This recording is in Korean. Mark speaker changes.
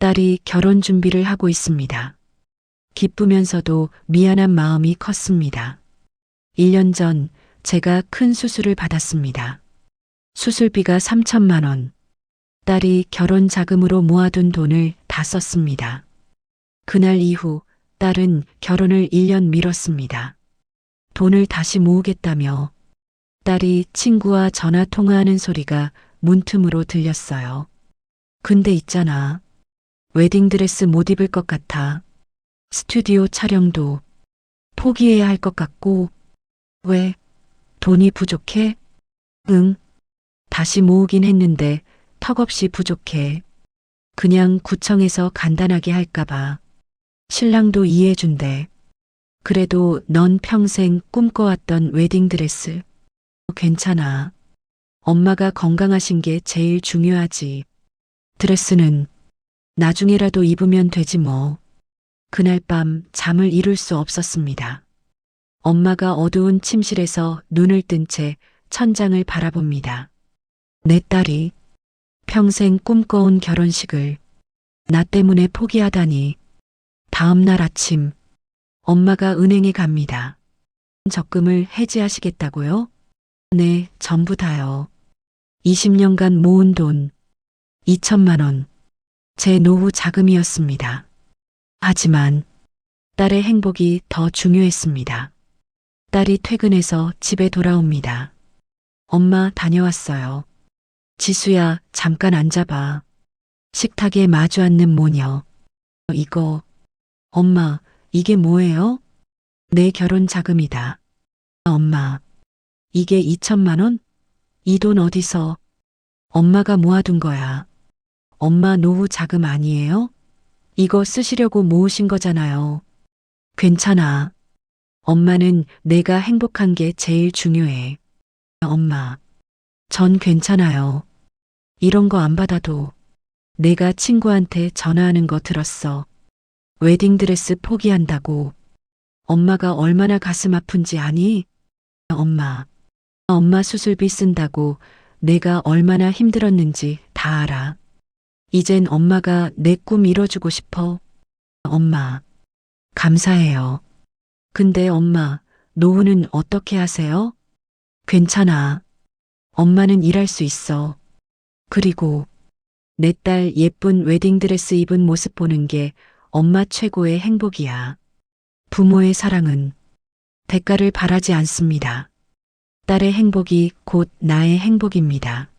Speaker 1: 딸이 결혼 준비를 하고 있습니다. 기쁘면서도 미안한 마음이 컸습니다. 1년 전 제가 큰 수술을 받았습니다. 수술비가 3천만 원. 딸이 결혼 자금으로 모아둔 돈을 다 썼습니다. 그날 이후 딸은 결혼을 1년 미뤘습니다. 돈을 다시 모으겠다며 딸이 친구와 전화 통화하는 소리가 문틈으로 들렸어요. 근데 있잖아. 웨딩드레스 못 입을 것 같아. 스튜디오 촬영도 포기해야 할 것 같고, 왜? 돈이 부족해? 응. 다시 모으긴 했는데 턱없이 부족해. 그냥 구청에서 간단하게 할까봐. 신랑도 이해해준대. 그래도 넌 평생 꿈꿔왔던 웨딩드레스. 괜찮아. 엄마가 건강하신 게 제일 중요하지. 드레스는 나중에라도 입으면 되지 뭐. 그날 밤 잠을 이룰 수 없었습니다. 엄마가 어두운 침실에서 눈을 뜬 채 천장을 바라봅니다. 내 딸이 평생 꿈꿔온 결혼식을 나 때문에 포기하다니. 다음 날 아침 엄마가 은행에 갑니다. 적금을 해지하시겠다고요? 네, 전부 다요. 20년간 모은 돈 2천만 원. 제 노후 자금이었습니다. 하지만 딸의 행복이 더 중요했습니다. 딸이 퇴근해서 집에 돌아옵니다. 엄마 다녀왔어요. 지수야, 잠깐 앉아봐. 식탁에 마주 앉는 모녀. 이거, 엄마, 이게 뭐예요? 내 결혼 자금이다. 엄마, 이게 2천만 원? 이 돈 어디서? 엄마가 모아둔 거야. 엄마 노후 자금 아니에요? 이거 쓰시려고 모으신 거잖아요. 괜찮아. 엄마는 내가 행복한 게 제일 중요해. 엄마, 전 괜찮아요. 이런 거 안 받아도 내가 친구한테 전화하는 거 들었어. 웨딩드레스 포기한다고. 엄마가 얼마나 가슴 아픈지 아니? 엄마, 엄마 수술비 쓴다고 내가 얼마나 힘들었는지 다 알아. 이젠 엄마가 내 꿈 이뤄주고 싶어. 엄마, 감사해요. 근데 엄마, 노후는 어떻게 하세요? 괜찮아. 엄마는 일할 수 있어. 그리고 내 딸 예쁜 웨딩드레스 입은 모습 보는 게 엄마 최고의 행복이야. 부모의 사랑은 대가를 바라지 않습니다. 딸의 행복이 곧 나의 행복입니다.